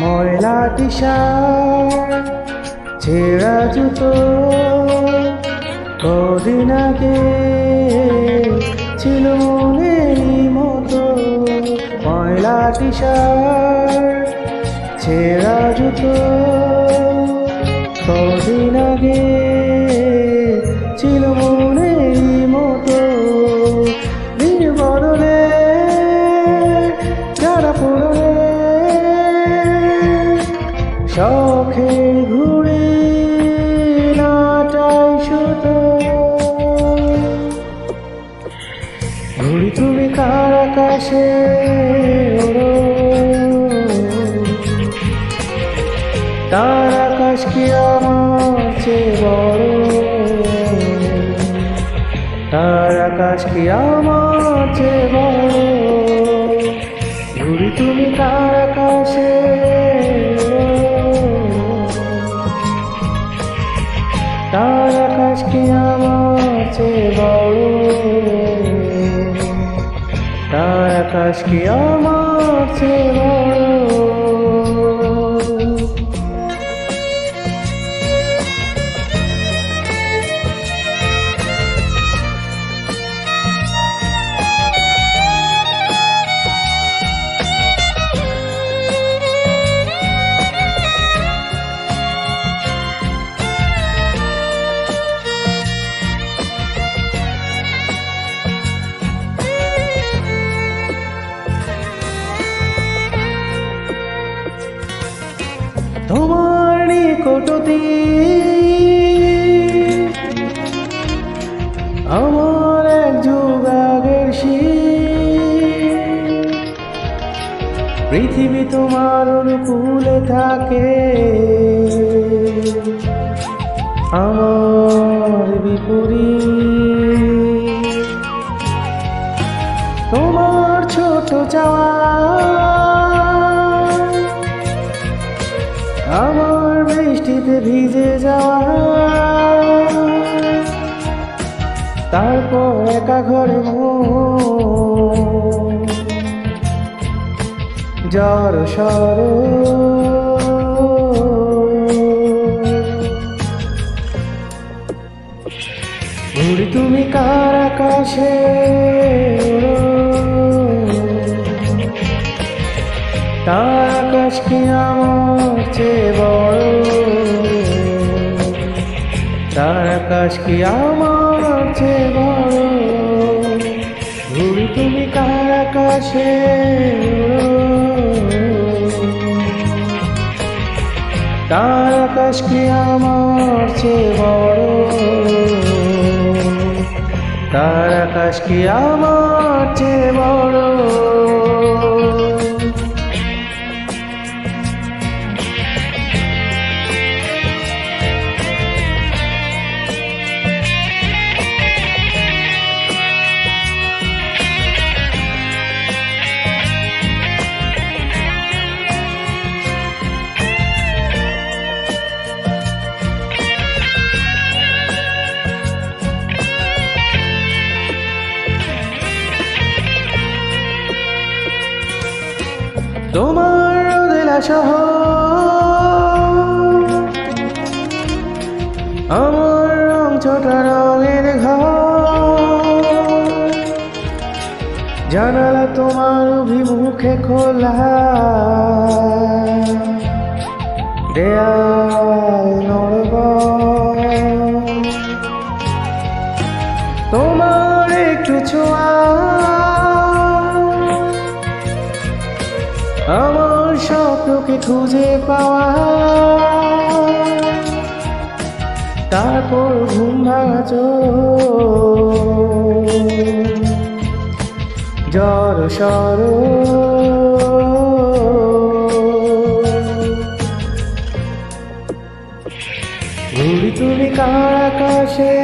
ময়লা টিশার্ট ছেঁড়া জুতো কদিন আগে ছিল মনের মতো। ময়লা টিশার্ট ছেঁড়া জুতো কদিন আগে ছিল মনের শখে ঘুরে নাটাই সুতো। ঘুরি তুমি কার আকাশে তার আকাশ কি আমার চেয়ে বড়? তার আকাশ কি আমার চেয়ে বড়? ঘুরি তুমি কার আকাশে তার আকাশ কি আমার চেয়ে বড়? তোমার নিকটতি। আমার এক যুগাগের শীত। পৃথিবী তোমার অনুকূলে থাকে। আমার বিপরীত। তোমার ছোট চাওয়া ভিজে যাওয়া তারপর একা ঘরে জ্বর সর ঘুরি তুমি কার আকাশে? তার আকাশ কি আমার চেয়ে বড়? তার আকাশ কি আমার চেয়ে বড়? ঘুরি তুমি কার আকাশে? তার আকাশ কি আমার চেয়ে বড়? তার আকাশ কি আমার চেয়ে বড়? তোমার দিলাসহ সহ আমার রং ছোট রঙের ঘর। জানালা তোমার অভিমুখে খোলা। দেয়াল আমার স্বপ্নকে খুঁজে পাওয়া। তারপর ঘুম ভাঙা চোখ, জ্বর সর। ঘুরি তুমি কার আকাশে।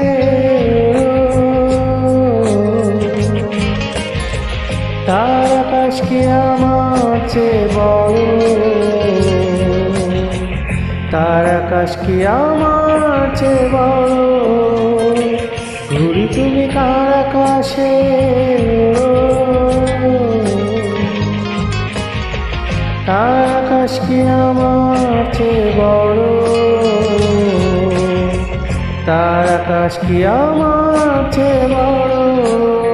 তার আকাশ কি আমার চেয়ে বড় তার আকাশ কি আমার চেয়ে বড় ঘুরি তুমি কার আকাশে তার আকাশ কি আমার চেয়ে বড় তার আকাশ কি আমার চেয়ে বড়